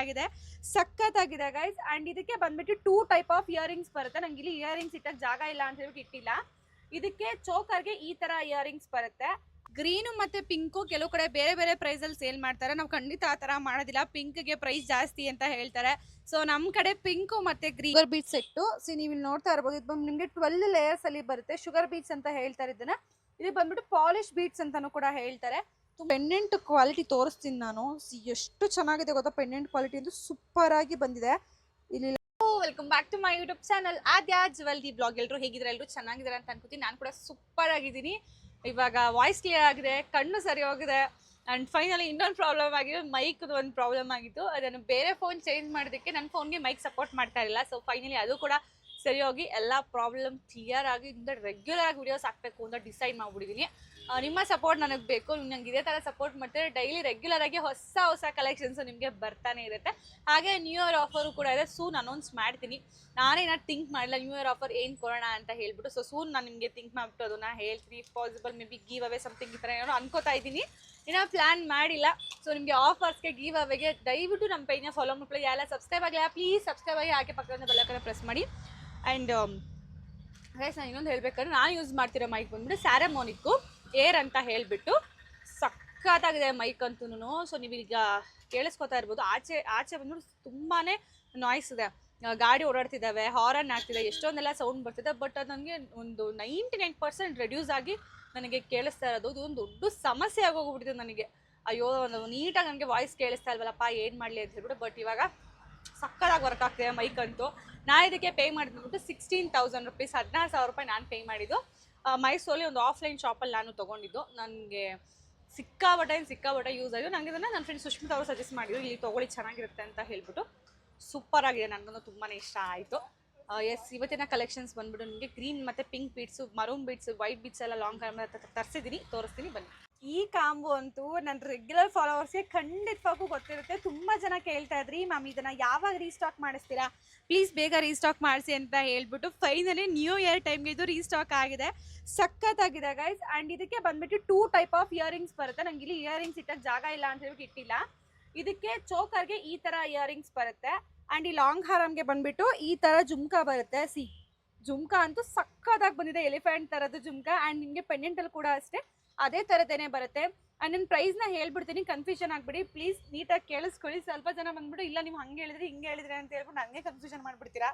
ಆಗಿದೆ. ಸಖತ್ತಾಗಿದೆ guys and ಇದಕ್ಕೆ ಬಂದ್ಬಿಟ್ಟು ಟೂ ಟೈಪ್ ಆಫ್ ಇಯರಿಂಗ್ಸ್ ಬರುತ್ತೆ. ನಂಗೆ ಇಲ್ಲಿ ಇಯರಿಂಗ್ಸ್ ಇಟ್ಟಕ್ಕೆ ಜಾಗ ಇಲ್ಲ ಅಂತ ಹೇಳ್ಬಿಟ್ಟು ಇಟ್ಟಿಲ್ಲ. ಇದಕ್ಕೆ ಚೋಕರ್ಗೆ ಈ ತರ ಇಯರಿಂಗ್ಸ್ ಬರುತ್ತೆ. ಗ್ರೀನು ಮತ್ತೆ ಪಿಂಕು ಕೆಲವು ಕಡೆ ಬೇರೆ ಬೇರೆ ಪ್ರೈಸ್ ಅಲ್ಲಿ ಸೇಲ್ ಮಾಡ್ತಾರೆ. ನಾವು ಖಂಡಿತ ಆ ತರ ಮಾಡೋದಿಲ್ಲ. ಪಿಂಕ್ಗೆ ಪ್ರೈಸ್ ಜಾಸ್ತಿ ಅಂತ ಹೇಳ್ತಾರೆ. ಸೊ ನಮ್ಮ ಕಡೆ ಪಿಂಕು ಮತ್ತೆ ಗ್ರೀನ್ ಬೀಟ್ಸ್ ಸೆಟ್ಟು ಸಿ ನೀವು ಇಲ್ಲಿ ನೋಡ್ತಾ ಇರ್ಬೋದು. ಇದು ಬಂದು ನಿಮಗೆ ಟ್ವೆಲ್ ಲೇಯರ್ಸ್ ಅಲ್ಲಿ ಬರುತ್ತೆ. ಶುಗರ್ ಬೀಟ್ಸ್ ಅಂತ ಹೇಳ್ತಾರೆ ಇದನ್ನ. ಇದು ಬಂದ್ಬಿಟ್ಟು ಪಾಲಿಶ್ ಬೀಟ್ಸ್ ಅಂತಾನು ಕೂಡ ಹೇಳ್ತಾರೆ. ಪೆಂಡೆಂಟ್ ಕ್ವಾಲಿಟಿ ತೋರಿಸ್ತೀನಿ ನಾನು. ಎಷ್ಟು ಚೆನ್ನಾಗಿದೆ ಗೊತ್ತಾ? ಪೆಂಡೆಂಟ್ ಕ್ವಾಲಿಟಿ ಅಂತೂ ಸೂಪರ್ ಆಗಿ ಬಂದಿದೆ. ಇಲ್ಲಿ welcome back to my YouTube channel Adya ಜ್ವಲ್ದಿ blog ಎಲ್ಲರೂ ಹೇಗಿದ್ರೆ ಎಲ್ಲರೂ ಚೆನ್ನಾಗಿದ್ದಾರೆ ಅಂತ ಅನ್ಕೋತೀನಿ. ನಾನು ಕೂಡ ಸೂಪರ್ ಆಗಿದ್ದೀನಿ. ಇವಾಗ ವಾಯ್ಸ್ ಕ್ಲಿಯರ್ ಆಗಿದೆ, ಕಣ್ಣು ಸರಿ ಹೋಗಿದೆ. ಆ್ಯಂಡ್ ಫೈನಲಿ ಇನ್ನೊಂದು ಪ್ರಾಬ್ಲಮ್ ಆಗಿದೆ ಮೈಕ್ದು ಒಂದು ಪ್ರಾಬ್ಲಮ್ ಆಗಿತ್ತು ಅದನ್ನು ಬೇರೆ ಫೋನ್ ಚೇಂಜ್ ಮಾಡೋದಕ್ಕೆ ನನ್ನ ಫೋನ್ಗೆ ಮೈಕ್ ಸಪೋರ್ಟ್ ಮಾಡ್ತಾ ಇರಲಿಲ್ಲ. ಸೊ ಫೈನಲಿ ಅದು ಕೂಡ ಸರಿ ಹೋಗಿ, ಎಲ್ಲ ಪ್ರಾಬ್ಲಮ್ ಕ್ಲಿಯರ್ ಆಗಿ ಇಂದ ರೆಗ್ಯುಲರ್ ಆಗಿ ವಿಡಿಯೋಸ್ ಹಾಕಬೇಕು ಅಂತ ಡಿಸೈಡ್ ಮಾಡ್ಬಿಟ್ಟಿದ್ದೀನಿ ನಿಮ್ಮ ಸಪೋರ್ಟ್ ನನಗೆ ಬೇಕು. ನಂಗೆ ಇದೇ ಥರ ಸಪೋರ್ಟ್ ಮಾಡ್ತಾರೆ. ಡೈಲಿ ರೆಗ್ಯುಲರ್ ಆಗಿ ಹೊಸ ಹೊಸ ಕಲೆಕ್ಷನ್ಸು ನಿಮಗೆ ಬರ್ತಾನೆ ಇರುತ್ತೆ. ಹಾಗೆ ನ್ಯೂ ಇಯರ್ ಆಫರು ಕೂಡ ಇದೆ. ಸೂನ್ ಅನೌನ್ಸ್ ಮಾಡ್ತೀನಿ. ನಾನೇನಾದ್ರು ಥಿಂಕ್ ಮಾಡಿಲ್ಲ. ನ್ಯೂ ಇಯರ್ ಆಫರ್ ಏನು ಕೊಡೋಣ ಅಂತ ಹೇಳ್ಬಿಟ್ಟು. ಸೊ ಸೂನ್ ನಾನು ನಿಮಗೆ ಥಿಂಕ್ ಮಾಡಿಬಿಟ್ಟು ಅದನ್ನ ಹೇಳ್ತೀನಿ. Possible maybe give away something ಈ ಥರ ಏನೋ ಅನ್ಕೋತಾ ಇದ್ದೀನಿ. ಇನ್ನೂ ಪ್ಲ್ಯಾನ್ ಮಾಡಿಲ್ಲ. ಸೊ ನಿಮಗೆ ಆಫರ್ಸ್ಗೆ ಗೀವ್ ಅವೇಗೆ ದಯವಿಟ್ಟು ನಮ್ಮ ಪೈನ ಫಾಲೋ ಮಾಡ್ಕೊಳ್ಳಿ. ಎಲ್ಲ ಸಬ್ಸ್ಕ್ರೈಬ್ ಆಗಲಿಲ್ಲ ಪ್ಲೀಸ್ ಸಬ್ಸ್ಕ್ರೈಬ್ ಆಗಿ ಹಾಗೆ ಪಕ್ಕದಿಂದ ಬೆಲ್ಲಕ್ಕನ ಪ್ರೆಸ್ ಮಾಡಿ. ಆ್ಯಂಡ್ ಗೈಸ್ ನಾನು ಇನ್ನೊಂದು ಹೇಳ್ಬೇಕಾದ್ರೆ ನಾನು ಯೂಸ್ ಮಾಡ್ತಿರೋ ಮೈಕ್ ಬಂದ್ಬಿಟ್ಟು ಸ್ಯಾರಮೋನಿಕ್ಕು ಏರ್ ಅಂತ ಹೇಳಿಬಿಟ್ಟು ಸಖತ್ತಾಗಿದೆ ಮೈಕ್ ಅಂತೂ ಸೊ ನೀವೀಗ ಕೇಳಿಸ್ಕೊತಾ ಇರ್ಬೋದು. ಆಚೆ ಆಚೆ ಬಂದ್ಬಿಟ್ಟು ತುಂಬಾ ನಾಯ್ಸ್ ಇದೆ. ಗಾಡಿ ಓಡಾಡ್ತಿದ್ದಾವೆ ಹಾರನ್ ಆಗ್ತಿದೆ, ಎಷ್ಟೊಂದೆಲ್ಲ ಸೌಂಡ್ ಬರ್ತಿದೆ ಬಟ್ ಅದು ನನಗೆ ಒಂದು ನೈಂಟಿ ನೈನ್ ಪರ್ಸೆಂಟ್ ರೆಡ್ಯೂಸ್ ಆಗಿ ನನಗೆ ಕೇಳಿಸ್ತಾ ಇರೋದು. ಒಂದು ದೊಡ್ಡ ಸಮಸ್ಯೆ ಆಗೋಗ್ಬಿಟ್ಟಿದೆ ನನಗೆ. ಅಯ್ಯೋ ನೀಟಾಗಿ ನನಗೆ ವಾಯ್ಸ್ ಕೇಳಿಸ್ತಾ ಇಲ್ವಲ್ಲಪ್ಪ, ಏನು ಮಾಡಲಿ ಅಂತ ಹೇಳ್ಬಿಟ್ಟು ಬಟ್ ಇವಾಗ ಸಕ್ಕತ್ತಾಗಿ ವರ್ಕ್ ಆಗ್ತಿದೆ ಮೈಕ್ ಅಂತೂ. ನಾನು ಇದಕ್ಕೆ ಪೇ ಮಾಡಿದ್ಬಿಟ್ಟು ಸಿಕ್ಸ್ಟೀನ್ ತೌಸಂಡ್ ರುಪೀಸ್ ಹದಿನಾರು ಸಾವಿರ ರೂಪಾಯಿ ನಾನು ಪೇ ಮಾಡಿದ್ದು. ಮೈಸೂರಲ್ಲಿ ಒಂದು ಆಫ್ಲೈನ್ ಶಾಪಲ್ಲಿ ನಾನು ತೊಗೊಂಡಿದ್ದು. ನನಗೆ ಸಿಕ್ಕಾಬಟ್ಟೆ ಸಿಕ್ಕಾಬಟ್ಟೆ ಯೂಸ್ ಆಯಿತು ನನಗೆ ಇದನ್ನು ನನ್ನ ಫ್ರೆಂಡ್ ಸುಷ್ಮಿತಾ ಅವರು ಸಜೆಸ್ಟ್ ಮಾಡಿದ್ರು, ಇಲ್ಲಿ ತೊಗೊಳ್ಳಿ, ಚೆನ್ನಾಗಿರುತ್ತೆ ಅಂತ ಹೇಳ್ಬಿಟ್ಟು. ಸೂಪರ್ ಆಗಿದೆ ನನಗೂ ತುಂಬಾ ಇಷ್ಟ ಆಯಿತು. ಎಸ್ ಇವತ್ತಿನ ಕಲೆಕ್ಷನ್ಸ್ ಬಂದ್ಬಿಟ್ಟು ನಿಮಗೆ ಗ್ರೀನ್ ಮತ್ತು pink beads maroon beads white beads ಎಲ್ಲ ಲಾಂಗ್ ಟರ್ಮ್ ತರಿಸಿದ್ದೀನಿ ತೋರಿಸ್ತೀನಿ, ಬನ್ನಿ. ಈ ಕಾಂಬು ಅಂತೂ ನನ್ನ ರೆಗ್ಯುಲರ್ ಫಾಲೋವರ್ಸ್ಗೆ ಖಂಡಿತವಾಗೂ ಗೊತ್ತಿರುತ್ತೆ. ತುಂಬ ಜನ ಕೇಳ್ತಾ ಇದ್ರಿ, ಮ್ಯಾಮ್, ಇದನ್ನ ಯಾವಾಗ ರೀಸ್ಟಾಕ್ ಮಾಡಿಸ್ತೀರಾ? ಪ್ಲೀಸ್ ಬೇಗ ರೀಸ್ಟಾಕ್ ಮಾಡಿಸಿ ಅಂತ ಹೇಳ್ಬಿಟ್ಟು ಫೈನಲಿ ನ್ಯೂ ಇಯರ್ ಟೈಮ್ಗೆ ಇದು ರೀಸ್ಟಾಕ್ ಆಗಿದೆ. ಸಖತ್ತಾಗಿದೆ ಗೈಸ್ ಆ್ಯಂಡ್ ಇದಕ್ಕೆ ಬಂದ್ಬಿಟ್ಟು ಟೂ ಟೈಪ್ ಆಫ್ ಇಯರಿಂಗ್ಸ್ ಬರುತ್ತೆ. ನಂಗೆ ಇಲ್ಲಿ ಇಯರಿಂಗ್ಸ್ ಇಟ್ಟಕ್ಕೆ ಜಾಗ ಇಲ್ಲ ಅಂತ ಹೇಳ್ಬಿಟ್ಟು ಇಟ್ಟಿಲ್ಲ. ಇದಕ್ಕೆ ಚೋಕರ್ಗೆ ಈ ಥರ ಇಯರಿಂಗ್ಸ್ ಬರುತ್ತೆ. ಆ್ಯಂಡ್ ಈ ಲಾಂಗ್ ಹಾರಮ್ಗೆ ಬಂದ್ಬಿಟ್ಟು ಈ ಥರ ಜುಮ್ಕಾ ಬರುತ್ತೆ. ಸಿ, ಜುಮ್ಕಾ ಅಂತೂ ಸಕ್ಕದಾಗಿ ಬಂದಿದೆ. ಎಲಿಫೆಂಟ್ ಥರದ್ದು ಜುಮ್ಕಾ ಆ್ಯಂಡ್ ನಿಮಗೆ ಪೆಂಡೆಂಟಲ್ಲಿ ಕೂಡ ಅಷ್ಟೇ. ಅದೇ ಥರದ್ದೇನೆ ಬರುತ್ತೆ. ಆ್ಯಂಡ್ ನನ್ನ ಪ್ರೈಸ್ನ ಹೇಳ್ಬಿಡ್ತೀನಿ. ಕನ್ಫ್ಯೂಷನ್ ಆಗಿಬಿಡಿ. ಪ್ಲೀಸ್ ನೀಟಾಗಿ ಕೇಳಿಸ್ಕೊಳ್ಳಿ. ಸ್ವಲ್ಪ ಜನ ಬಂದ್ಬಿಟ್ಟು, ಇಲ್ಲ ನೀವು ಹಂಗೆ ಹೇಳಿದ್ರೆ, ಹಿಂಗೆ ಹೇಳಿದ್ರೆ ಅಂತ ಹೇಳ್ಬಿಟ್ಟು ನನಗೆ ಕನ್ಫ್ಯೂಷನ್ ಮಾಡ್ಬಿಡ್ತೀರಾ?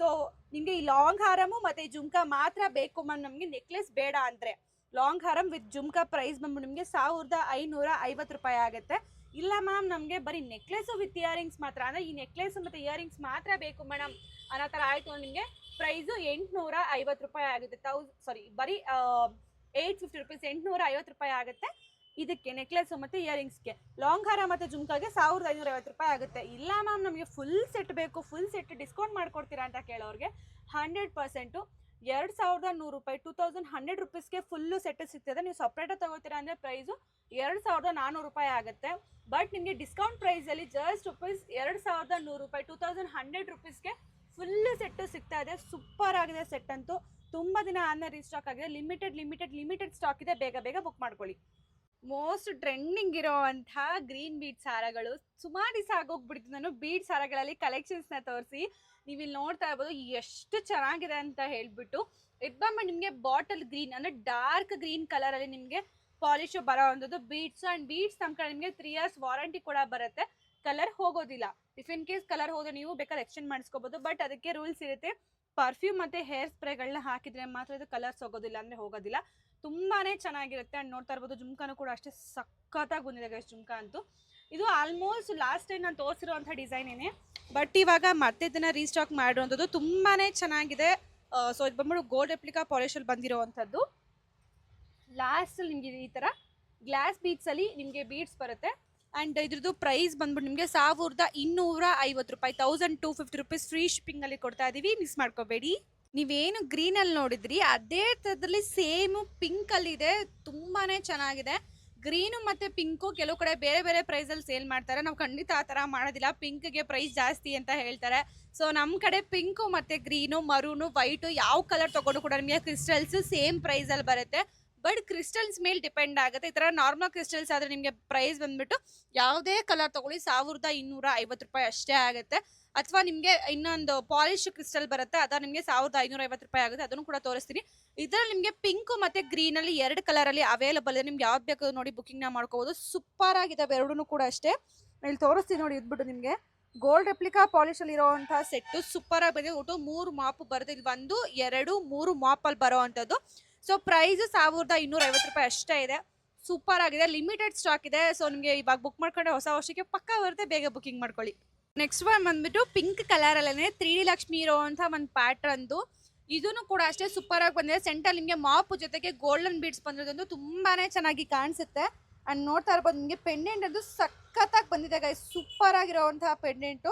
ಸೊ, ನಿಮಗೆ ಈ ಲಾಂಗ್ ಹಾರಮು ಮತ್ತು ಈ ಜುಮ್ಕಾ ಮಾತ್ರ ಬೇಕು ಮ್ಯಾಮ್ ನಮಗೆ ನೆಕ್ಲೆಸ್ ಬೇಡ ಅಂದರೆ. ಲಾಂಗ್ ಹಾರಮ್ ವಿತ್ ಜುಮ್ಕಾ ಪ್ರೈಸ್ ಬಂದ್ಬಿಟ್ಟು ನಿಮಗೆ ಸಾವಿರದ ಐನೂರ ಐವತ್ತು ರೂಪಾಯಿ ಆಗುತ್ತೆ. ಇಲ್ಲ ಮ್ಯಾಮ್, ನಮಗೆ ಬರೀ ನೆಕ್ಲೆಸು ವಿತ್ ಇಯರಿಂಗ್ಸ್ ಮಾತ್ರ. ಅಂದರೆ ಈ ನೆಕ್ಲೆಸ್ ಮತ್ತು ಇಯರಿಂಗ್ಸ್ ಮಾತ್ರ ಬೇಕು ಮೇಡಮ್. ಅನ್ನೋ ಥರ ಆಯಿತು ನಿಮಗೆ ಪ್ರೈಸು ಎಂಟುನೂರ ಐವತ್ತು ರೂಪಾಯಿ ಆಗುತ್ತೆ. ತೌಸ್ ಸಾರಿ ಬರೀ ಏಯ್ಟ್ ಫಿಫ್ಟಿ ರುಪೀಸ್ ಎಂಟುನೂರ ಐವತ್ತು ರೂಪಾಯಿ ಆಗುತ್ತೆ. ಇದಕ್ಕೆ ನೆಕ್ಲೆಸ್ ಮತ್ತು ಇಯರಿಂಗ್ಸ್ಗೆ ಲಾಂಗ್ ಹಾರ ಮತ್ತು ಜುಮ್ಕಾಗೆ ಸಾವಿರದ ಐನೂರ ಐವತ್ತು ರೂಪಾಯಿ ಆಗುತ್ತೆ. ಇಲ್ಲ ಮ್ಯಾಮ್, ನಮಗೆ ಫುಲ್ ಸೆಟ್ ಬೇಕು. ಫುಲ್ ಸೆಟ್ ಡಿಸ್ಕೌಂಟ್ ಮಾಡಿಕೊಡ್ತೀರಾ ಅಂತ ಕೇಳೋರಿಗೆ ಹಂಡ್ರೆಡ್ ಪರ್ಸೆಂಟು ಎರಡು ಸಾವಿರದ ನೂರು ರೂಪಾಯಿ ಟೂ ತೌಸಂಡ್ ಹಂಡ್ರೆಡ್ ರುಪೀಸ್ಗೆ ಫುಲ್ಲು ಸೆಟ್ ಸಿಗ್ತದೆ. ನೀವು ಸಪ್ರೇಟಾಗಿ ತಗೋತೀರಾ ಅಂದರೆ ಪ್ರೈಸು ಎರಡು ಸಾವಿರದ ನಾನ್ನೂರು ರೂಪಾಯಿ ಆಗುತ್ತೆ. ಬಟ್ ನಿಮಗೆ ಡಿಸ್ಕೌಂಟ್ ಪ್ರೈಸಲ್ಲಿ ಜಸ್ಟ್ ರುಪೀಸ್ ಎರಡು ಸಾವಿರದ ನೂರು ರೂಪಾಯಿ ಟೂ ತೌಸಂಡ್ ಹಂಡ್ರೆಡ್ ರುಪೀಸ್ಗೆ ಫುಲ್ ಸೆಟ್ಟು ಸಿಗ್ತಾ ಇದೆ. ಸೂಪರ್ ಆಗಿದೆ ಸೆಟ್ ಅಂತೂ. ತುಂಬ ದಿನ ಆದ್ಮೇಲೆ ರೀಸ್ಟಾಕ್ ಆಗಿದೆ. ಲಿಮಿಟೆಡ್ ಲಿಮಿಟೆಡ್ ಲಿಮಿಟೆಡ್ ಸ್ಟಾಕ್ ಇದೆ. ಬೇಗ ಬೇಗ ಬುಕ್ ಮಾಡ್ಕೊಳ್ಳಿ. ಮೋಸ್ಟ್ ಟ್ರೆಂಡಿಂಗ್ ಇರೋವಂಥ ಗ್ರೀನ್ ಬೀಟ್ ಸಾರಗಳು. ಸುಮಾರು ದಿವಸ ಆಗೋಗ್ಬಿಡ್ತು. ನಾನು ಬೀಡ್ ಸಾರಗಳಲ್ಲಿ ಕಲೆಕ್ಷನ್ಸ್ನ ತೋರಿಸಿ ನೀವು ಇಲ್ಲಿ ನೋಡ್ತಾ ಇರ್ಬೋದು ಎಷ್ಟು ಚೆನ್ನಾಗಿದೆ ಅಂತ ಹೇಳ್ಬಿಟ್ಟು. ಇದು ನಿಮಗೆ ಬಾಟಲ್ ಗ್ರೀನ್ ಅಂದರೆ ಡಾರ್ಕ್ ಗ್ರೀನ್ ಕಲರಲ್ಲಿ ನಿಮಗೆ ಪಾಲಿಶು ಬರೋ ಅಂಥದ್ದು ಬೀಡ್ಸ್ ಆ್ಯಂಡ್ ಬೀಡ್ಸ್ ನಮ್ಮ ಕಡೆ ನಿಮಗೆ ತ್ರೀ ಇಯರ್ಸ್ ವಾರಂಟಿ ಕೂಡ ಬರುತ್ತೆ. ಕಲರ್ ಹೋಗೋದಿಲ್ಲ. ಇಫ್ ಇನ್ ಕೇಸ್ ಕಲರ್ ಹೋದ್ರೆ ನೀವು ಬೇಕಾದ್ರೆ ಎಕ್ಸ್ಚೇಂಜ್ ಮಾಡಿಸ್ಕೋಬೋದು. ಬಟ್ ಅದಕ್ಕೆ ರೂಲ್ಸ್ ಇರುತ್ತೆ. ಪರ್ಫ್ಯೂಮ್ ಮತ್ತು ಹೇರ್ ಸ್ಪ್ರೇಗಳನ್ನ ಹಾಕಿದ್ರೆ ಮಾತ್ರ ಇದು ಕಲರ್ಸ್ ಹೋಗೋದಿಲ್ಲ ಅಂದರೆ ಹೋಗೋದಿಲ್ಲ. ತುಂಬಾ ಚೆನ್ನಾಗಿರುತ್ತೆ. ಆ್ಯಂಡ್ ನೋಡ್ತಾ ಇರ್ಬೋದು, ಜುಮ್ಕಾನು ಕೂಡ ಅಷ್ಟೇ ಸಖತ್ತಾಗಿ ಬಂದಿದೆ ಗೈಸ್ ಜುಮ್ಕಾ ಅಂತೂ. ಇದು ಆಲ್ಮೋಸ್ಟ್ ಲಾಸ್ಟ್ ಟೈಮ್ ನಾನು ತೋರಿಸಿರುವಂಥ ಡಿಸೈನೇನೆ ಬಟ್ ಇವಾಗ ಮತ್ತೆ ಇದನ್ನು ರೀಸ್ಟಾಕ್ ಮಾಡಿರುವಂಥದ್ದು ತುಂಬಾ ಚೆನ್ನಾಗಿದೆ. ಸೊ ಇದು ಬಂದ್ಬಿಟ್ಟು ಗೋಲ್ಡ್ ರೆಪ್ಲಿಕಾ ಪಾಲಿಶಲ್ಲಿ ಬಂದಿರೋವಂಥದ್ದು. ಲಾಸ್ಟಲ್ಲಿ ನಿಮಗೆ ಈ ಥರ ಗ್ಲಾಸ್ ಬೀಡ್ಸಲ್ಲಿ ನಿಮಗೆ ಬೀಟ್ಸ್ ಬರುತ್ತೆ. ಆ್ಯಂಡ್ ಇದ್ರದ್ದು ಪ್ರೈಸ್ ಬಂದ್ಬಿಟ್ಟು ನಿಮಗೆ ಸಾವಿರದ ಇನ್ನೂರ ಐವತ್ತು ರೂಪಾಯಿ thousand two fifty rupees free ಶಿಪ್ಪಿಂಗಲ್ಲಿ ಕೊಡ್ತಾ ಇದ್ದೀವಿ ಮಿಸ್ ಮಾಡ್ಕೋಬೇಡಿ. ನೀವೇನು ಗ್ರೀನಲ್ಲಿ ನೋಡಿದ್ರಿ, ಅದೇ ಥರದಲ್ಲಿ ಸೇಮು ಪಿಂಕಲ್ಲಿ ಇದೆ ತುಂಬಾ ಚೆನ್ನಾಗಿದೆ. ಗ್ರೀನು ಮತ್ತು ಪಿಂಕು ಕೆಲವು ಕಡೆ ಬೇರೆ ಬೇರೆ ಪ್ರೈಸಲ್ಲಿ ಸೇಲ್ ಮಾಡ್ತಾರೆ. ನಾವು ಖಂಡಿತ ಆ ಥರ ಮಾಡೋದಿಲ್ಲ. ಪಿಂಕ್ಗೆ ಪ್ರೈಸ್ ಜಾಸ್ತಿ ಅಂತ ಹೇಳ್ತಾರೆ. ಸೊ, ನಮ್ಮ ಕಡೆ ಪಿಂಕು ಮತ್ತು ಗ್ರೀನು, ಮರೂನು, ವೈಟು ಯಾವ ಕಲರ್ ತೊಗೊಂಡು ಕೂಡ ನಿಮಗೆ ಕ್ರಿಸ್ಟಲ್ಸ್ ಸೇಮ್ ಪ್ರೈಸಲ್ಲಿ ಬರುತ್ತೆ. ಬಟ್ ಕ್ರಿಸ್ಟಲ್ಸ್ ಮೇಲೆ ಡಿಪೆಂಡ್ ಆಗುತ್ತೆ. ಈ ತರ ನಾರ್ಮಲ್ ಕ್ರಿಸ್ಟಲ್ಸ್ ಆದ್ರೆ ನಿಮಗೆ ಪ್ರೈಸ್ ಬಂದ್ಬಿಟ್ಟು ಯಾವುದೇ ಕಲರ್ ತಗೊಳ್ಳಿ ಸಾವಿರದ ಇನ್ನೂರ ಐವತ್ತು ರೂಪಾಯಿ ಅಷ್ಟೇ ಆಗುತ್ತೆ. ಅಥವಾ ನಿಮಗೆ ಇನ್ನೊಂದು ಪಾಲಿಶ್ ಕ್ರಿಸ್ಟಲ್ ಬರುತ್ತೆ, ಅದ ನಿಮಗೆ ಸಾವಿರದ ಐನೂರ ಐವತ್ತು ರೂಪಾಯಿ ಆಗುತ್ತೆ, ಅದನ್ನು ಕೂಡ ತೋರಿಸ್ತೀನಿ. ಇದರಲ್ಲಿ ನಿಮಗೆ ಪಿಂಕ್ ಮತ್ತೆ ಗ್ರೀನ್ ಅಲ್ಲಿ ಎರಡು ಕಲರ್ ಅಲ್ಲಿ ಅವೈಲಬಲ್ ಇದೆ, ನಿಮ್ಗೆ ಯಾವ್ದು ಬೇಕು ನೋಡಿ ಬುಕಿಂಗ್ನ ಮಾಡ್ಕೋಬಹುದು ಸೂಪರ್ ಆಗಿದಾವೆ ಎರಡೂ ಕೂಡ ಅಷ್ಟೇ. ಇಲ್ಲಿ ತೋರಿಸ್ತೀನಿ ನೋಡಿ ಇದ್ಬಿಟ್ಟು ನಿಮಗೆ. ಗೋಲ್ಡ್ ರೆಪ್ಲಿಕಾ ಪಾಲಿಶ್ ಇರುವಂತಹ ಸೆಟ್ ಸೂಪರ್ ಆಗಿ ಬಂದಿದೆ. ಒಟ್ಟು ಮೂರು ಮಾಪ್ ಬರುತ್ತೆ ಇಲ್ಲಿ ಒಂದು, ಎರಡು, ಮೂರು ಮಾಪ್ ಅಲ್ಲಿ ಬರೋ ಅಂಥದ್ದು ಸೊ ಪ್ರೈಸ್ ಸಾವಿರದ ಇನ್ನೂರ ಐವತ್ತು ರೂಪಾಯಿ ಅಷ್ಟೇ ಇದೆ. ಸೂಪರ್ ಆಗಿದೆ. ಲಿಮಿಟೆಡ್ ಸ್ಟಾಕ್ ಇದೆ. ಸೊ ನಿಮಗೆ ಇವಾಗ ಬುಕ್ ಮಾಡ್ಕೊಂಡ್ರೆ ಹೊಸ ವರ್ಷಕ್ಕೆ ಪಕ್ಕ ಬರುತ್ತೆ. ಬೇಗ ಬುಕಿಂಗ್ ಮಾಡ್ಕೊಳ್ಳಿ. ನೆಕ್ಸ್ಟ್ ಒನ್ ಬಂದ್ಬಿಟ್ಟು ಪಿಂಕ್ ಕಲರ್ ಅಲ್ಲೇ ತ್ರೀ ಡಿ ಲಕ್ಷ್ಮಿ ಇರುವಂತಹ ಒಂದು ಪ್ಯಾಟ್ರನ್ದು ಇದನ್ನು ಕೂಡ ಅಷ್ಟೇ ಸೂಪರ್ ಆಗಿ ಬಂದಿದೆ. ಸೆಂಟರ್ ನಿಮಗೆ ಮಾಪ್ ಜೊತೆಗೆ ಗೋಲ್ಡನ್ ಬೀಡ್ಸ್ ಬಂದಿರೋದಂತೂ ತುಂಬಾನೇ ಚೆನ್ನಾಗಿ ಕಾಣಿಸುತ್ತೆ. ಅಂಡ್ ನೋಡ್ತಾ ಇರ್ಬೋದು, ನಿಮಗೆ ಪೆಂಡೆಂಟ್ ಅದು ಸಖತ್ತಾಗಿ ಬಂದಿದೆ ಗೈಸ್ ಸೂಪರ್ ಆಗಿರೋವಂತಹ ಪೆಂಡೆಂಟು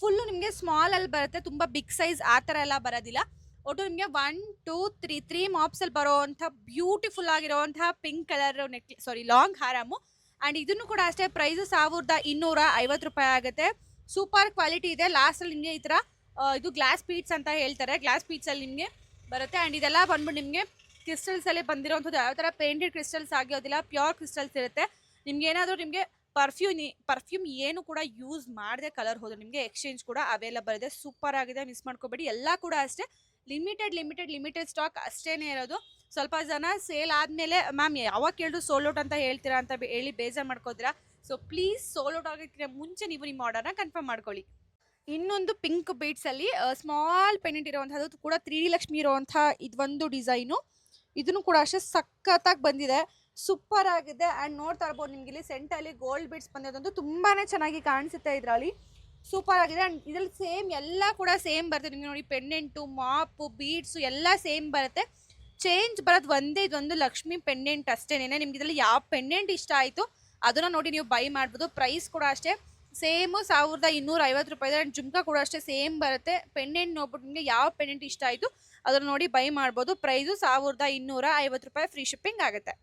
ಫುಲ್ಲು ನಿಮಗೆ ಸ್ಮಾಲ್ ಅಲ್ಲಿ ಬರುತ್ತೆ, ತುಂಬಾ ಬಿಗ್ ಸೈಜ್ ಆ ಥರ ಎಲ್ಲ ಬರೋದಿಲ್ಲ. ಒಟ್ಟು ನಿಮಗೆ ಒನ್ ಟೂ ತ್ರೀ ತ್ರೀ ಮಾಪ್ಸ್ ಅಲ್ಲಿ ಬರೋವಂಥ beautiful ಆಗಿರೋವಂತಹ pink colour neck sorry long ಹಾರಾಮು. And ಇದನ್ನು ಕೂಡ ಅಷ್ಟೇ ಪ್ರೈಸ್ ಸಾವಿರದ ಇನ್ನೂರ ಐವತ್ತು ರೂಪಾಯಿ ಆಗುತ್ತೆ. ಸೂಪರ್ ಕ್ವಾಲಿಟಿ ಇದೆ. ಲಾಸ್ಟಲ್ಲಿ ನಿಮಗೆ ಈ ತರ ಇದು ಗ್ಲಾಸ್ ಪೀಟ್ಸ್ ಅಂತ ಹೇಳ್ತಾರೆ. ಗ್ಲಾಸ್ ಪೀಟ್ಸ್ ಅಲ್ಲಿ ನಿಮಗೆ ಬರುತ್ತೆ. ಅಂಡ್ ಇದೆಲ್ಲ ಬಂದ್ಬಿಟ್ಟು ನಿಮಗೆ ಕ್ರಿಸ್ಟಲ್ಸ್ ಅಲ್ಲಿ ಬಂದಿರೋಂಥದ್ದು ಯಾವ ತರ? ಪೇಂಟೆಡ್ ಕ್ರಿಸ್ಟಲ್ಸ್ ಆಗಿರೋದಿಲ್ಲ. ಪ್ಯೂರ್ ಕ್ರಿಸ್ಟಲ್ಸ್ ಇರುತ್ತೆ. ನಿಮ್ಗೆ ಏನಾದರೂ ನಿಮಗೆ ಪರ್ಫ್ಯೂಮ್ ಪರ್ಫ್ಯೂಮ್ ಏನು ಕೂಡ ಯೂಸ್ ಮಾಡದೆ ಕಲರ್ ಹೋದ್ರೆ ನಿಮಗೆ ಎಕ್ಸ್ಚೇಂಜ್ ಕೂಡ ಅವೈಲಬಲ್ ಇದೆ. ಸೂಪರ್ ಆಗಿದೆ. ಮಿಸ್ ಮಾಡ್ಕೋಬೇಡಿ. ಎಲ್ಲ ಕೂಡ ಅಷ್ಟೇ. ಲಿಮಿಟೆಡ್ ಲಿಮಿಟೆಡ್ ಲಿಮಿಟೆಡ್ ಸ್ಟಾಕ್ ಅಷ್ಟೇ ಇರೋದು. ಸ್ವಲ್ಪ ಜನ ಸೇಲ್ ಆದಮೇಲೆ ಮ್ಯಾಮ್ ಯಾವಾಗ ಕೇಳಿದ್ರು ಸೋಲ್ ಔಟ್ ಅಂತ ಹೇಳ್ತೀರಾ ಅಂತ ಹೇಳಿ ಬೇಜಾರು ಮಾಡ್ಕೋತೀರಾ? ಸೊ ಪ್ಲೀಸ್ ಸೋಲೋ ಆಗೋಕ್ಕಿಂತ ಮುಂಚೆ ನೀವು ನಿಮ್ಮ ಆರ್ಡರ್ನ ಕನ್ಫರ್ಮ್ ಮಾಡ್ಕೊಳ್ಳಿ. ಇನ್ನೊಂದು ಪಿಂಕ್ ಬೀಟ್ಸ್ ಅಲ್ಲಿ ಸ್ಮಾಲ್ ಪೆಂಡೆಂಟ್ ಇರುವಂತಹದ್ದು ಕೂಡ ತ್ರೀ ಡಿ ಲಕ್ಷ್ಮಿ ಇರುವಂಥ ಇದೊಂದು ಡಿಸೈನು ಇದನ್ನು ಕೂಡ ಅಷ್ಟೇ ಸಖತ್ತಾಗಿ ಬಂದಿದೆ. ಸೂಪರ್ ಆಗಿದೆ. ಆ್ಯಂಡ್ ನೋಡ್ತಾ ಇರ್ಬೋದು ನಿಮ್ಗೆ ಇಲ್ಲಿ ಸೆಂಟಲ್ಲಿ ಗೋಲ್ಡ್ ಬೀಟ್ಸ್ ಬಂದಿರೋದಂತೂ ತುಂಬಾ ಚೆನ್ನಾಗಿ ಕಾಣಿಸುತ್ತೆ ಇದರಲ್ಲಿ. ಸೂಪರ್ ಆಗಿದೆ. ಆ್ಯಂಡ್ ಇದರಲ್ಲಿ ಸೇಮ್ ಎಲ್ಲ ಕೂಡ ಸೇಮ್ ಬರುತ್ತೆ. ನಿಮಗೆ ನೋಡಿ ಪೆಂಡೆಂಟು ಮಾಪು ಬೀಡ್ಸು ಎಲ್ಲ ಸೇಮ್ ಬರುತ್ತೆ. ಚೇಂಜ್ ಬರೋದು ಒಂದೇ ಇದೊಂದು ಲಕ್ಷ್ಮಿ ಪೆಂಡೆಂಟ್ ಅಷ್ಟೇನೆ ನಿಮ್ಗೆ ಇದರಲ್ಲಿ ಯಾವ ಪೆಂಡೆಂಟ್ ಇಷ್ಟ ಆಯಿತು ಅದನ್ನ ನೋಡಿ ನೀವು ಬೈ ಮಾಡ್ಬೋದು. ಪ್ರೈಸ್ ಕೂಡ ಅಷ್ಟೇ. ಸೇಮು ಸಾವಿರದ ಇನ್ನೂರ ಐವತ್ತು ರೂಪಾಯಿ ಆ್ಯಂಡ್ ಜುಮ್ಕಾ ಕೂಡ ಅಷ್ಟೇ ಸೇಮ್ ಬರುತ್ತೆ. ಪೆಂಡೆಂಟ್ ನೋಡ್ಬಿಟ್ಟು ನಿಮಗೆ ಯಾವ ಪೆಂಡೆಂಟ್ ಇಷ್ಟ ಆಯಿತು ಅದನ್ನ ನೋಡಿ ಬೈ ಮಾಡ್ಬೋದು. ಪ್ರೈಸು ಸಾವಿರದ ಇನ್ನೂರ ಐವತ್ತು ರೂಪಾಯಿ ಫ್ರೀ ಶಿಪ್ಪಿಂಗ್ ಆಗುತ್ತೆ.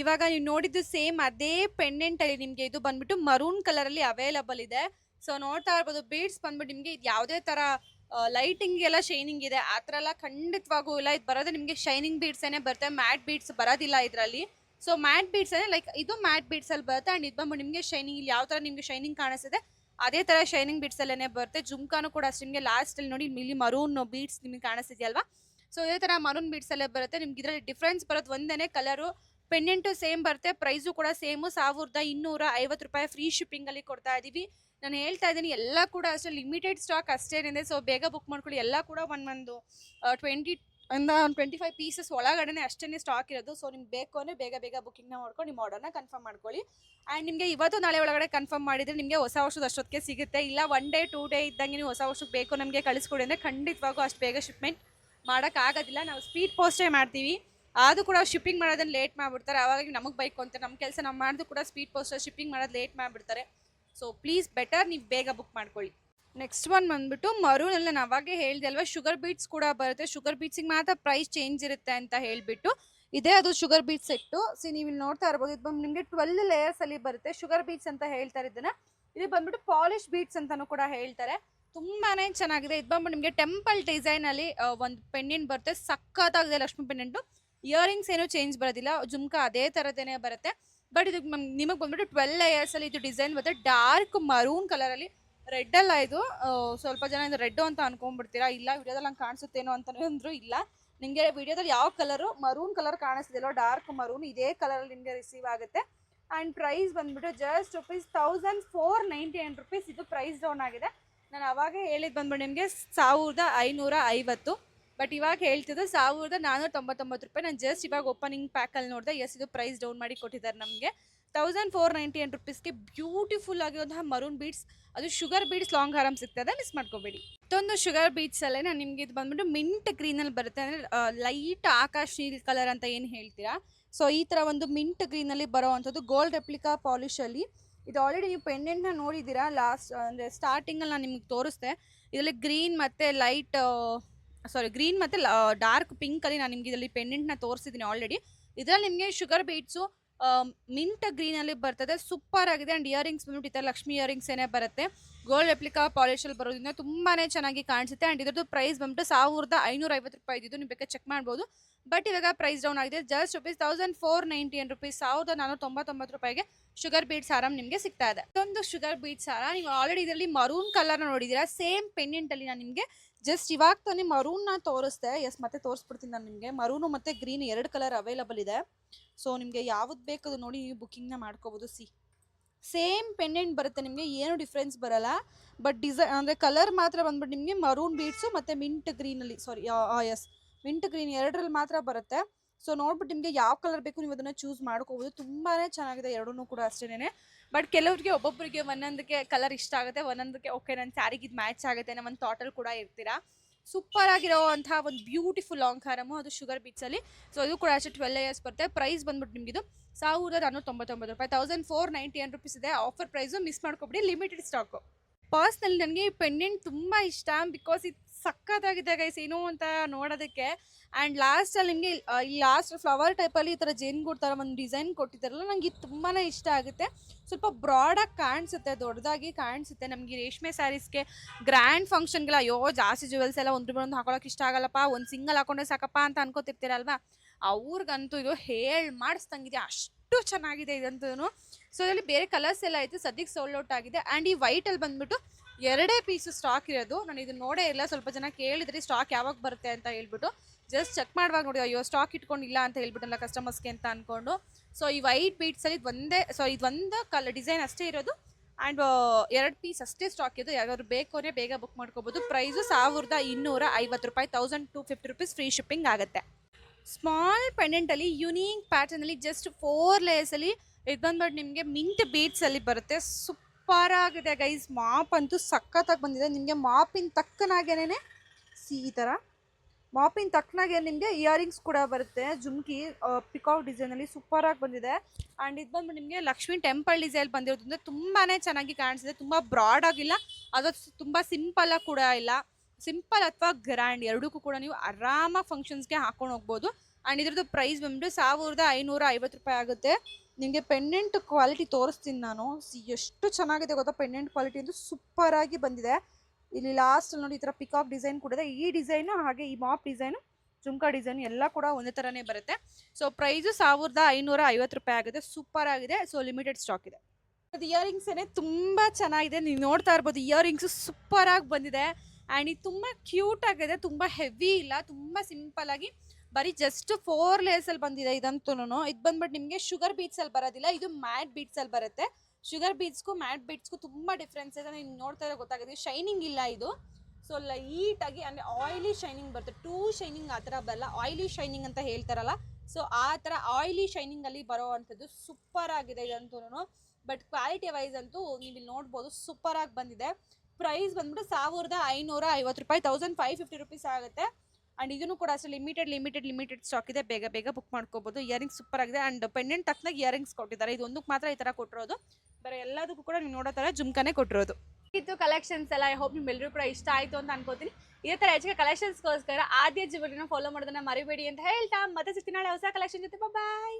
ಇವಾಗ ನೀವು ನೋಡಿದ್ದು ಸೇಮ್ ಅದೇ ಪೆಂಡೆಂಟ್ ಅಲ್ಲಿ ನಿಮಗೆ ಇದು ಬಂದ್ಬಿಟ್ಟು ಮರೂನ್ ಕಲರ್ ಅಲ್ಲಿ ಅವೈಲಬಲ್ ಇದೆ. ಸೊ ನೋಡ್ತಾ ಇರ್ಬೋದು ಬೀಡ್ಸ್ ಬಂದ್ಬಿಟ್ಟು ನಿಮಗೆ ಇದು ಯಾವುದೇ ತರ ಲೈಟಿಂಗ್ ಎಲ್ಲ ಶೈನಿಂಗ್ ಇದೆ. ಆ ಥರ ಎಲ್ಲ ಖಂಡಿತವಾಗೂ ಇಲ್ಲ. ಇದು ಬರೋದು ನಿಮಗೆ ಶೈನಿಂಗ್ ಬೀಡ್ಸ್ ಏನೇ ಬರುತ್ತೆ. ಮ್ಯಾಟ್ ಬೀಡ್ಸ್ ಬರೋದಿಲ್ಲ ಇದರಲ್ಲಿ. ಸೊ ಮ್ಯಾಟ್ ಬೀಡ್ಸ್ ಅಂದ್ರೆ ಲೈಕ್ ಇದು ಮ್ಯಾಟ್ ಬೀಡ್ಸ್ ಅಲ್ಲಿ ಬರುತ್ತೆ ಅಂಡ್ ಇದು ಬಂದು ನಿಮಗೆ ಶೈನಿಂಗ್ ಇಲ್ಲಿ ಯಾವ ತರ ನಿಮಗೆ ಶೈನಿಂಗ್ ಕಾಣಿಸ್ತಿದೆ ಅದೇ ತರ ಶೈನಿಂಗ್ ಬೀಡ್ಸ್ ಅಲ್ಲೇನೆ ಬರುತ್ತೆ. ಜುಮ್ಕಾನು ಕೂಡ ಅಷ್ಟು, ನಿಮಗೆ ಲಾಸ್ಟಲ್ಲಿ ನೋಡಿ ಇಲ್ಲಿ ಮರೂನ್ ಬೀಡ್ಸ್ ನಿಮಗೆ ಕಾಣಿಸ್ತಿದೆಯಲ್ವಾ? ಸೊ ಇದೇ ತರ ಮರೂನ್ ಬೀಡ್ಸ್ ಅಲ್ಲೇ ಬರುತ್ತೆ. ನಿಮ್ಗೆ ಇದರಲ್ಲಿ ಡಿಫ್ರೆನ್ಸ್ ಬರೋದು ಒಂದೇನೆ ಕಲರು ಪೆಂಡೆಂಟು ಸೇಮ್ ಬರುತ್ತೆ ಪ್ರೈಸು ಕೂಡ ಸೇಮು ಸಾವಿರದ ಇನ್ನೂರ ಐವತ್ತು ರೂಪಾಯಿ ಫ್ರೀ ಶಿಪ್ಪಿಂಗ್ ಅಲ್ಲಿ ಕೊಡ್ತಾ ಇದೀವಿ. ನಾನು ಹೇಳ್ತಾ ಇದ್ದೀನಿ, ಎಲ್ಲ ಕೂಡ ಅಷ್ಟೇ ಲಿಮಿಟೆಡ್ ಸ್ಟಾಕ್ ಅಷ್ಟೇನಿದೆ. ಸೊ ಬೇಗ ಬುಕ್ ಮಾಡ್ಕೊಳ್ಳಿ. ಎಲ್ಲ ಕೂಡ ಒಂದೊಂದು ಟ್ವೆಂಟಿ ಒಂದು ಟ್ವೆಂಟಿ ಫೈವ್ ಪೀಸಸ್ ಒಳಗಡೆನೆ ಅಷ್ಟೇ ಸ್ಟಾಕ್ ಇರೋದು. ಸೊ ನಿಮ್ಗೆ ಬೇಕು ಅಂದರೆ ಬೇಗ ಬೇಗ ಬುಕ್ಕಿಂಗ್ನ ಮಾಡ್ಕೊಂಡು ನಿಮ್ಮ ಆರ್ಡರ್ನ ಕನ್ಫರ್ಮ್ ಮಾಡ್ಕೊಳ್ಳಿ. ಆ್ಯಂಡ್ ನಿಮಗೆ ಇವತ್ತು ನಾಳೆ ಒಳಗಡೆ ಕನ್ಫರ್ಮ್ ಮಾಡಿದರೆ ನಿಮಗೆ ಹೊಸ ವರ್ಷದ ಅಷ್ಟೊತ್ತಿಗೆ ಸಿಗುತ್ತೆ. ಇಲ್ಲ ಒನ್ ಡೇ ಟೂ ಡೇ ಇದ್ದಂಗೆ ನೀವು ಹೊಸ ವರ್ಷಕ್ಕೆ ಬೇಕು ನಮಗೆ ಕಳಿಸ್ಕೊಡಿ ಅಂದರೆ ಖಂಡಿತವಾಗೂ ಅಷ್ಟು ಬೇಗ ಶಿಪ್ಮೆಂಟ್ ಮಾಡೋಕ್ಕಾಗೋದಿಲ್ಲ ನಾವು ಸ್ಪೀಡ್ ಪೋಸ್ಟೇ ಮಾಡ್ತೀವಿ. ಆದರೂ ಕೂಡ ಶಿಪ್ಪಿಂಗ್ ಮಾಡೋದನ್ನ ಲೇಟ್ ಮಾಡಿಬಿಡ್ತಾರೆ. ಆವಾಗ ನಮಗೆ ಬೈಕ್ ಅಂತ ನಮ್ಮ ಕೆಲಸ ನಾವು ಮಾಡಿದ್ರು ಕೂಡ ಸ್ಪೀಡ್ ಪೋಸ್ಟರ್ ಶಿಪ್ಪಿಂಗ್ ಮಾಡೋದು ಲೇಟ್ ಮಾಡಿಬಿಡ್ತಾರೆ. ಸೊ ಪ್ಲೀಸ್ ಬೆಟರ್ ನೀವು ಬೇಗ ಬುಕ್ ಮಾಡ್ಕೊಳ್ಳಿ. ನೆಕ್ಸ್ಟ್ ಒನ್ ಬಂದ್ಬಿಟ್ಟು ಮರೂನ್ ಅಲ್ಲಿ ನಾನು ಅವಾಗೆ ಹೇಳಿದೆ ಅಲ್ವಾ ಶುಗರ್ ಬೀಟ್ಸ್ ಕೂಡ ಬರುತ್ತೆ. ಶುಗರ್ ಬೀಟ್ಸಿಗೆ ಮಾತ್ರ ಪ್ರೈಸ್ ಚೇಂಜ್ ಇರುತ್ತೆ ಅಂತ ಹೇಳ್ಬಿಟ್ಟು. ಇದೇ ಅದು ಶುಗರ್ ಬೀಟ್ ಸೆಟ್ಟು ಸಿ ನೀವು ಇಲ್ಲಿ ನೋಡ್ತಾ ಇರ್ಬೋದು, ಇದು ಬಂದು ನಿಮಗೆ ಟ್ವೆಲ್ ಲೇಯರ್ಸ್ ಅಲ್ಲಿ ಬರುತ್ತೆ ಶುಗರ್ ಬೀಟ್ಸ್ ಅಂತ ಹೇಳ್ತಾರೆ ಇದನ್ನ ಇದು ಬಂದ್ಬಿಟ್ಟು ಪಾಲಿಶ್ ಬೀಟ್ಸ್ ಅಂತಾನು ಕೂಡ ಹೇಳ್ತಾರೆ. ತುಂಬಾನೇ ಚೆನ್ನಾಗಿದೆ. ಇದು ಬಂದ್ಬಿಟ್ಟು ನಿಮಗೆ ಟೆಂಪಲ್ ಡಿಸೈನ್ ಅಲ್ಲಿ ಒಂದು ಪೆಂಡೆಂಟ್ ಬರುತ್ತೆ. ಸಖತ್ತಾಗಿದೆ ಲಕ್ಷ್ಮಿ ಪೆಂಡೆಂಟು ಇಯರಿಂಗ್ಸ್ ಏನೂ ಚೇಂಜ್ ಬರೋದಿಲ್ಲ. ಜುಮ್ಕಾ ಅದೇ ಥರದ್ದೇನೆ ಬರುತ್ತೆ. ಬಟ್ ಇದು ನಿಮಗೆ ಬಂದ್ಬಿಟ್ಟು ಟ್ವೆಲ್ ಲೇಯರ್ಸ್ ಅಲ್ಲಿ ಇದು ಡಿಸೈನ್ ಬರುತ್ತೆ. ಡಾರ್ಕ್ ಮರೂನ್ ಕಲರ್ ಅಲ್ಲಿ. ರೆಡ್ ಅಲ್ಲ ಇದು ಸ್ವಲ್ಪ ಜನ ಇದು ರೆಡ್ ಅಂತ ಅನ್ಕೊಂಡ್ಬಿಡ್ತೀರಾ? ಇಲ್ಲ, ವಿಡಿಯೋದಲ್ಲಿ ಹಂಗೆ ಕಾಣಿಸುತ್ತೇನೋ ಅಂತ ಅಂದ್ರೂ ಇಲ್ಲ. ನಿಮಗೆ ವಿಡಿಯೋದಲ್ಲಿ ಯಾವ ಕಲರು ಮರೂನ್ ಕಲರ್ ಕಾಣಿಸ್ತಿದೆಯಲ್ಲ ಡಾರ್ಕ್ ಮರೂನ್, ಇದೇ ಕಲರಲ್ಲಿ ನಿಮಗೆ ರಿಸೀವ್ ಆಗುತ್ತೆ. ಆ್ಯಂಡ್ ಪ್ರೈಸ್ ಬಂದ್ಬಿಟ್ಟು just rupees thousand four ninety nine rupees ಇದು ಪ್ರೈಸ್ ಡೌನ್ ಆಗಿದೆ. ನಾನು ಅವಾಗ ಹೇಳಿದ್ದು ಬಂದ್ಬಿಟ್ಟು ನಿಮಗೆ ಸಾವಿರದ ಐನೂರ ಐವತ್ತು. ಬಟ್ ಇವಾಗ ಹೇಳ್ತಿದ್ದು ಸಾವಿರದ ನಾನ್ನೂರ ತೊಂಬತ್ತೊಂಬತ್ತು ರೂಪಾಯಿ. ನಾನು ಜಸ್ಟ್ ಇವಾಗ ಓಪನಿಂಗ್ ಪ್ಯಾಕಲ್ಲಿ ನೋಡಿದೆ ಎಸ್ ಇದು ಪ್ರೈಸ್ ಡೌನ್ ಮಾಡಿ ಕೊಟ್ಟಿದ್ದಾರೆ ನಮಗೆ. ತೌಸಂಡ್ ಫೋರ್ ನೈಂಟಿ ಏನ್ ರುಪೀಸ್ಗೆ ಬ್ಯೂಟಿಫುಲ್ ಆಗಿರುವಂತಹ ಮರೂನ್ ಬೀಡ್ಸ್. ಅದು ಶುಗರ್ ಬೀಡ್ಸ್ ಲಾಂಗ್ ಹಾರಮ್ ಸಿಗ್ತದೆ ಮಿಸ್ ಮಾಡ್ಕೋಬೇಡಿ. ಮತ್ತೊಂದು ಶುಗರ್ ಬೀಡ್ಸಲ್ಲೇ ನಾನು ನಿಮಗೆ ಇದು ಬಂದ್ಬಿಟ್ಟು ಮಿಂಟ್ ಗ್ರೀನಲ್ಲಿ ಬರುತ್ತೆ ಅಂದರೆ ಲೈಟ್ ಆಕಾಶ್ ನೀಲ್ ಕಲರ್ ಅಂತ ಏನು ಹೇಳ್ತೀರಾ? ಸೊ, ಈ ಥರ ಒಂದು ಮಿಂಟ್ ಗ್ರೀನಲ್ಲಿ ಬರೋವಂಥದ್ದು ಗೋಲ್ಡ್ ರೆಪ್ಲಿಕಾ ಪಾಲಿಶಲ್ಲಿ ಇದು ಆಲ್ರೆಡಿ ನೀವು ಪೆಂಡೆಂಟ್ನ ನೋಡಿದ್ದೀರಾ? ಲಾಸ್ಟ್, ಅಂದರೆ ಸ್ಟಾರ್ಟಿಂಗಲ್ಲಿ ನಾನು ನಿಮಗೆ ತೋರಿಸ್ದೆ ಇದರಲ್ಲಿ ಗ್ರೀನ್ ಮತ್ತು ಲೈಟ್ ಸಾರಿ ಗ್ರೀನ್ ಮತ್ತು ಡಾರ್ಕ್ ಪಿಂಕಲ್ಲಿ ನಾನು ನಿಮ್ಗೆ ಇದರಲ್ಲಿ ಪೆಂಡೆಂಟ್ನ ತೋರಿಸಿದ್ದೀನಿ ಆಲ್ರೆಡಿ ಇದರಲ್ಲಿ ನಿಮಗೆ ಶುಗರ್ ಬೀಟ್ಸು ಮಿಂಟ್ ಗ್ರೀನಲ್ಲಿ ಬರ್ತದೆ. ಸೂಪರ್ ಆಗಿದೆ. ಆ್ಯಂಡ್ ಇಯರಿಂಗ್ಸ್ ಬಂದ್ಬಿಟ್ಟು ಲಕ್ಷ್ಮಿ ಇಯರಿಂಗ್ಸ್ ಏನೇ ಬರುತ್ತೆ ಗೋಲ್ಡ್ ರೆಪ್ಲಿಕಾ ಪಾಲಿಶಲ್ಲಿ ಬರೋದ್ರಿಂದ ತುಂಬಾನೇ ಚೆನ್ನಾಗಿ ಕಾಣಿಸುತ್ತೆ. ಆ್ಯಂಡ್ ಇದ್ರದ್ದು ಪ್ರೈಸ್ ಬಂದ್ಬಿಟ್ಟು ಸಾವಿರದ ಐನೂರ ಐವತ್ತು ರೂಪಾಯಿ ಇದ್ದಿದ್ದು ನೀವು ಚೆಕ್ ಮಾಡ್ಬೋದು. ಬಟ್ ಇವಾಗ ಪ್ರೈಸ್ ಡೌನ್ ಆಗಿದೆ. Just rupees thousand four ninety nine rupees ಸಾವಿರದ ನಾನೂರ ತೊಂಬತ್ತೊಂಬತ್ತು ರೂಪಾಯಿಗೆ ಶುಗರ್ ಬೀಟ್ಸ್ ಸಾರಮ್ ನಿಮಗೆ ಸಿಗ್ತಾ ಇದೆ. ಇದೊಂದು ಶುಗರ್ ಬೀಟ್ಸ್ ಸಾರ. ನೀವು ಆಲ್ರೆಡಿ ಇದರಲ್ಲಿ ಮರೂನ್ ಕಲರ್ನ ನೋಡಿದ್ದೀರಾ? ಸೇಮ್ ಪೆಂಡೆಂಟಲ್ಲಿ ನಾನು ನಿಮಗೆ ಜಸ್ಟ್ ಇವಾಗ ತಾನೇ ಮರೂನ್ನ ತೋರಿಸ್ದೆ. ಎಸ್ ಮತ್ತೆ ತೋರಿಸ್ಬಿಡ್ತೀನಿ ನಾನು ನಿಮಗೆ. ಮರೂನು ಮತ್ತು ಗ್ರೀನ್ ಎರಡು ಕಲರ್ ಅವೈಲಬಲ್ ಇದೆ. ಸೊ ನಿಮಗೆ ಯಾವ್ದು ಬೇಕದು ನೋಡಿ ನೀವು ಬುಕ್ಕಿಂಗ್ನ ಮಾಡ್ಕೋಬೋದು. ಸಿ. ಸೇಮ್ ಪೆಂಡೆಂಟ್ ಬರುತ್ತೆ ನಿಮಗೆ, ಏನು ಡಿಫ್ರೆನ್ಸ್ ಬರಲ್ಲ. ಬಟ್ ಡಿಸೈ ಅಂದರೆ ಕಲರ್ ಮಾತ್ರ ಬಂದ್ಬಿಟ್ಟು ನಿಮಗೆ ಮರೂನ್ ಬೀಡ್ಸು ಮತ್ತು ಮಿಂಟ್ ಗ್ರೀನಲ್ಲಿ ಸಾರಿ ಎಸ್ ಮಿಂಟ್ ಗ್ರೀನ್ ಎರಡರಲ್ಲಿ ಮಾತ್ರ ಬರುತ್ತೆ. ಸೊ ನೋಡ್ಬಿಟ್ಟು ನಿಮಗೆ ಯಾವ ಕಲರ್ ಬೇಕು ನೀವು ಅದನ್ನು ಚೂಸ್ ಮಾಡ್ಕೋಬೋದು. ತುಂಬಾ ಚೆನ್ನಾಗಿದೆ ಎರಡೂ ಕೂಡ ಅಷ್ಟೇನೆ ಬಟ್ ಕೆಲವರಿಗೆ ಒಬ್ಬೊಬ್ಬರಿಗೆ ಒಂದೊಂದಕ್ಕೆ ಕಲರ್ ಇಷ್ಟ ಆಗುತ್ತೆ, ಒಂದೊಂದಕ್ಕೆ ಓಕೆ ನನ್ನ ಸ್ಯಾರಿಗೆ ಇದು ಮ್ಯಾಚ್ ಆಗುತ್ತೆ ಅನ್ನೋ ಒಂದು ಥಾಟಲ್ಲಿ ಕೂಡ ಇರ್ತೀರಾ ಸೂಪರ್ ಆಗಿರೋವಂಥ ಒಂದು ಬ್ಯೂಟಿಫುಲ್ ಲಾಂಗ್ ಹಾರಮು ಅದು ಶುಗರ್ ಅಲ್ಲಿ. ಸೊ ಇದು ಕೂಡ ಅಷ್ಟೇ ಟ್ವೆಲ್ ಇಯರ್ಸ್ ಬರುತ್ತೆ. ಪ್ರೈಸ್ ಬಂದ್ಬಿಟ್ಟು ನಿಮಗಿದು ಸಾವಿರದ ನಾನ್ನೂರ ತೊಂಬತ್ತೊಂಬತ್ತು ರೂಪಾಯಿ. Thousand four ninety nine rupees ಇದೆ ಆಫರ್ ಪ್ರೈಸು ಮಿಸ್ ಮಾಡ್ಕೊಬಿಡಿ. ಲಿಮಿಟೆಡ್ ಸ್ಟಾಕು ಪರ್ಸ್ನಲ್ಲಿ ನನಗೆ ಪೆಂಡೆಂಟ್ ತುಂಬ ಇಷ್ಟ ಬಿಕಾಸ್ ಇದು ಸಖತ್ತಾಗಿದೆ ಗೈಸ್ ಏನು ಅಂತ ನೋಡೋದಕ್ಕೆ. ಆ್ಯಂಡ್ ಲಾಸ್ಟಲ್ಲಿ ನಿಮಗೆ ಈ ಲಾಸ್ಟ್ ಫ್ಲವರ್ ಟೈಪಲ್ಲಿ ಈ ಥರ ಜೇನುಗೂಡು ಥರ ಒಂದು ಡಿಸೈನ್ ಕೊಟ್ಟಿದ್ದಾರಲ್ಲ ನನಗೆ ಇದು ತುಂಬಾ ಇಷ್ಟ ಆಗುತ್ತೆ. ಸ್ವಲ್ಪ ಬ್ರಾಡಾಗಿ ಕಾಣಿಸುತ್ತೆ, ದೊಡ್ಡದಾಗಿ ಕಾಣಿಸುತ್ತೆ. ನಮಗೆ ರೇಷ್ಮೆ ಸ್ಯಾರೀಸ್ಗೆ ಗ್ರ್ಯಾಂಡ್ ಫಂಕ್ಷನ್ಗೆಲ್ಲ ಅಯ್ಯೋ, ಜಾಸ್ತಿ ಜುವೆಲ್ಸ್ ಎಲ್ಲ ಒಂದು ಒಂದು ಹಾಕೊಳಕ್ಕೆ ಇಷ್ಟ ಆಗಲ್ಲಪ್ಪ, ಒಂದು ಸಿಂಗಲ್ ಹಾಕೊಂಡ್ರೆ ಸಾಕಪ್ಪ ಅಂತ ಅನ್ಕೋತಿರ್ತೀರಲ್ವಾ? ಅವ್ರಿಗಂತೂ ಇದು ಹೇಳಿ ಮಾಡಿಸ್ದಂಗಿದೆ, ಅಷ್ಟು ಚೆನ್ನಾಗಿದೆ ಇದಂತೂ ಸೊ ಇದರಲ್ಲಿ ಬೇರೆ ಕಲರ್ಸ್ ಎಲ್ಲ ಐತೆ, ಸದ್ಯಕ್ಕೆ ಸೋಲ್ಡ್ ಔಟ್ ಆಗಿದೆ. ಆ್ಯಂಡ್ ಈ ವೈಟಲ್ಲಿ ಬಂದ್ಬಿಟ್ಟು ಎರಡೇ ಪೀಸು ಸ್ಟಾಕ್ ಇರೋದು. ನಾನು ಇದನ್ನ ನೋಡೇ ಇಲ್ಲ, ಸ್ವಲ್ಪ ಜನ ಕೇಳಿದ್ರಿ ಸ್ಟಾಕ್ ಯಾವಾಗ ಬರುತ್ತೆ ಅಂತ ಹೇಳ್ಬಿಟ್ಟು ಜಸ್ಟ್ ಚೆಕ್ ಮಾಡುವಾಗ ನೋಡಿ, ಅಯ್ಯೋ ಸ್ಟಾಕ್ ಇಟ್ಕೊಂಡಿಲ್ಲ ಅಂತ ಹೇಳ್ಬಿಟ್ಟಲ್ಲ ಕಸ್ಟಮರ್ಸ್ಗೆ ಅಂತ ಅಂದ್ಕೊಂಡು ಸೊ ಈ ವೈಟ್ ಬೀಟ್ಸಲ್ಲಿ ಒಂದೇ ಸೊ ಇದು ಒಂದು ಕಲರ್ ಡಿಸೈನ್ ಅಷ್ಟೇ ಇರೋದು. ಆ್ಯಂಡ್ ಎರಡು ಪೀಸ್ ಅಷ್ಟೇ ಸ್ಟಾಕ್ ಇದೆ ಯಾವ್ದಾದ್ರು ಬೇಕು ಬೇಗ ಬುಕ್ ಮಾಡ್ಕೋಬೋದು. ಪ್ರೈಸು ಸಾವಿರದ ಇನ್ನೂರ ಐವತ್ತು ರೂಪಾಯಿ thousand two fifty rupees free shipping ಆಗುತ್ತೆ. ಸ್ಮಾಲ್ ಪೆಂಡೆಂಟಲ್ಲಿ ಯುನೀಕ್ ಪ್ಯಾಟರ್ನಲ್ಲಿ ಜಸ್ಟ್ ಫೋರ್ ಲೇಯರ್ಸಲ್ಲಿ ಇದು ಬಂದ್ಬಿಟ್ಟು ನಿಮಗೆ ಮಿಂಟ್ ಬೀಟ್ಸಲ್ಲಿ ಬರುತ್ತೆ. ಸೂಪರ್ ಆಗಿದೆ ಗೈಸ್ ಮಾಪ್ ಅಂತೂ ಸಖತ್ತಾಗಿ ಬಂದಿದೆ. ನಿಮಗೆ ಮಾಪಿನ ತಕ್ಕನಾಗೇನೆ ಸಿ ಈ ಥರ ಮಾಪಿನ ತಕ್ಕನಾಗೆ ನಿಮಗೆ ಇಯರಿಂಗ್ಸ್ ಕೂಡ ಬರುತ್ತೆ. ಜುಮ್ಕಿ ಪಿಕಾಕ್ ಡಿಸೈನಲ್ಲಿ ಸೂಪರಾಗಿ ಬಂದಿದೆ. ಆ್ಯಂಡ್ ಇದು ಬಂದು ನಿಮಗೆ ಲಕ್ಷ್ಮಿ ಟೆಂಪಲ್ ಡಿಸೈನ್ ಬಂದಿರೋದ್ರಿಂದ ತುಂಬಾ ಚೆನ್ನಾಗಿ ಕಾಣಿಸಿದೆ. ತುಂಬ ಬ್ರಾಡ್ ಆಗಿಲ್ಲ. ಅದು ತುಂಬ ಸಿಂಪಲ್ ಕೂಡ ಇಲ್ಲ. ಸಿಂಪಲ್ ಅಥವಾ ಗ್ರ್ಯಾಂಡ್ ಎರಡಕ್ಕೂ ಕೂಡ ನೀವು ಆರಾಮಾಗಿ ಫಂಕ್ಷನ್ಸ್ಗೆ ಹಾಕ್ಕೊಂಡು ಹೋಗ್ಬೋದು. ಆ್ಯಂಡ್ ಇದ್ರದ್ದು ಪ್ರೈಸ್ ಬಂದ್ಬಿಟ್ಟು ಸಾವಿರದ ಐನೂರ ಐವತ್ತು ರೂಪಾಯಿ ಆಗುತ್ತೆ. ನಿಮಗೆ ಪೆಂಡೆಂಟ್ ಕ್ವಾಲಿಟಿ ತೋರಿಸ್ತೀನಿ ನಾನು. ಎಷ್ಟು ಚೆನ್ನಾಗಿದೆ ಗೊತ್ತಾ? ಪೆಂಡೆಂಟ್ ಕ್ವಾಲಿಟಿ ಅಂತೂ ಸೂಪರಾಗಿ ಬಂದಿದೆ. ಇಲ್ಲಿ ಲಾಸ್ಟ್ ನೋಡಿ, ಈ ಥರ ಪಿಕಾಕ್ ಡಿಸೈನ್ ಕೂಡ ಇದೆ. ಈ ಡಿಸೈನು ಹಾಗೆ ಈ ಮಾಪ್ ಡಿಸೈನು ಜುಮ್ಕಾ ಡಿಸೈನ್ ಎಲ್ಲ ಕೂಡ ಒಂದೇ ಥರನೇ ಬರುತ್ತೆ. ಸೊ ಪ್ರೈಸು ಸಾವಿರದ ಐನೂರ ಐವತ್ತು ರೂಪಾಯಿ ಆಗುತ್ತೆ. ಸೂಪರ್ ಆಗಿದೆ. ಸೊ ಲಿಮಿಟೆಡ್ ಸ್ಟಾಕ್ ಇದೆ. ಅದು ಇಯರಿಂಗ್ಸ್ ಏನೇ ತುಂಬ ಚೆನ್ನಾಗಿದೆ. ನೀವು ನೋಡ್ತಾ ಇರ್ಬೋದು ಇಯರಿಂಗ್ಸು ಸೂಪರಾಗಿ ಬಂದಿದೆ. ಆ್ಯಂಡ್ ಇದು ತುಂಬ ಕ್ಯೂಟ್ ಆಗಿದೆ. ತುಂಬ ಹೆವಿ ಇಲ್ಲ. ತುಂಬ ಸಿಂಪಲ್ ಆಗಿ ಬರೀ ಜಸ್ಟ್ ಫೋರ್ ಲೇಯರ್ಸಲ್ಲಿ ಬಂದಿದೆ ಇದಂತೂ ಇದು ಬಂದ್ಬಿಟ್ಟು ನಿಮಗೆ ಶುಗರ್ ಬೀಟ್ಸಲ್ಲಿ ಬರೋದಿಲ್ಲ, ಇದು ಮ್ಯಾಟ್ ಬೀಟ್ಸಲ್ಲಿ ಬರುತ್ತೆ. ಶುಗರ್ ಬೀಟ್ಸ್ಗೂ ಮ್ಯಾಟ್ ಬೀಟ್ಸ್ಗೂ ತುಂಬ ಡಿಫ್ರೆನ್ಸ್ ಇದೆ ನೀವು ನೋಡ್ತಾ ಇರೋ ಗೊತ್ತಾಗಿದೆ ಶೈನಿಂಗ್ ಇಲ್ಲ ಇದು. ಸೊ ಲೈಟಾಗಿ ಅಂದರೆ ಆಯಿಲಿ ಶೈನಿಂಗ್ ಬರುತ್ತೆ. ಟೂ ಶೈನಿಂಗ್ ಆ ಥರ ಬರಲ್ಲ. ಆಯಿಲಿ ಶೈನಿಂಗ್ ಅಂತ ಹೇಳ್ತಾರಲ್ಲ. ಸೊ ಆ ಥರ ಆಯಿಲಿ ಶೈನಿಂಗಲ್ಲಿ ಬರೋ ಅಂಥದ್ದು ಸೂಪರ್ ಆಗಿದೆ ಇದಂತೂ ಬಟ್ ಕ್ವಾಲಿಟಿ ವೈಸ್ ಅಂತೂ ನೀವು ಇಲ್ಲಿ ನೋಡ್ಬೋದು ಸೂಪರ್ ಆಗಿ ಬಂದಿದೆ. ಪ್ರೈಸ್ ಬಂದ್ಬಿಟ್ಟು ಸಾವಿರದ ಐನೂರ ಐವತ್ತು ರೂಪಾಯಿ ತೌಸಂಡ್ ಫೈವ್ ಫಿಫ್ಟಿ ರುಪೀಸ್ ಆಗುತ್ತೆ. ಆ್ಯಂಡ್ ಇದನ್ನು ಕೂಡ ಅಷ್ಟೇ ಲಿಮಿಟೆಡ್ ಲಿಮಿಟೆಡ್ ಲಿಮಿಟೆಡ್ ಸ್ಟಾಕ್ ಇದೆ. ಬೇಗ ಬೇಗ ಬುಕ್ ಮಾಡ್ಕೋಬೋದು. ಇಯರಿಂಗ್ಸ್ ಸೂಪರ್ ಆಗಿದೆ. ಆ್ಯಂಡ್ ಪೆಂಡೆಂಟ್ ತಕ್ಕನಾಗ ಇಯರಿಂಗ್ಸ್ ಕೊಟ್ಟಿದ್ದಾರೆ. ಇದು ಒಂದಕ್ಕೆ ಮಾತ್ರ ಈ ಥರ ಕೊಟ್ಟಿರೋದು. ಬೇರೆ ಎಲ್ಲದಕ್ಕೂ ಕೂಡ ನೀವು ನೋಡೋ ಥರ ಜುಮ್ಕಾನೇ ಕೊಟ್ಟಿರೋದು. ಇತ್ತು ಕಲೆಕ್ಷನ್ಸ್ ಎಲ್ಲ. ಐ ಹೋಪ್ ನಿಮ್ಮೆಲ್ಲರೂ ಕೂಡ ಇಷ್ಟ ಆಯಿತು ಅಂತ ಅನ್ಕೋತೀನಿ. ಇದೇ ಥರ ಹೆಚ್ಚಿಗೆ ಕಲೆಕ್ಷನ್ಸ್ಗೋಸ್ಕರ ಆದ್ಯ ಜೀವನ ಫಾಲೋ ಮಾಡೋದನ್ನ ಮರಿಬೇಡಿ ಅಂತ ಹೇಳ್ತಾ. ಮತ್ತೆ ಸಿಗ್ತೀನಿ ಹೊಸ ಕಲೆಕ್ಷನ್ ಜೊತೆ. ಬಾಯ್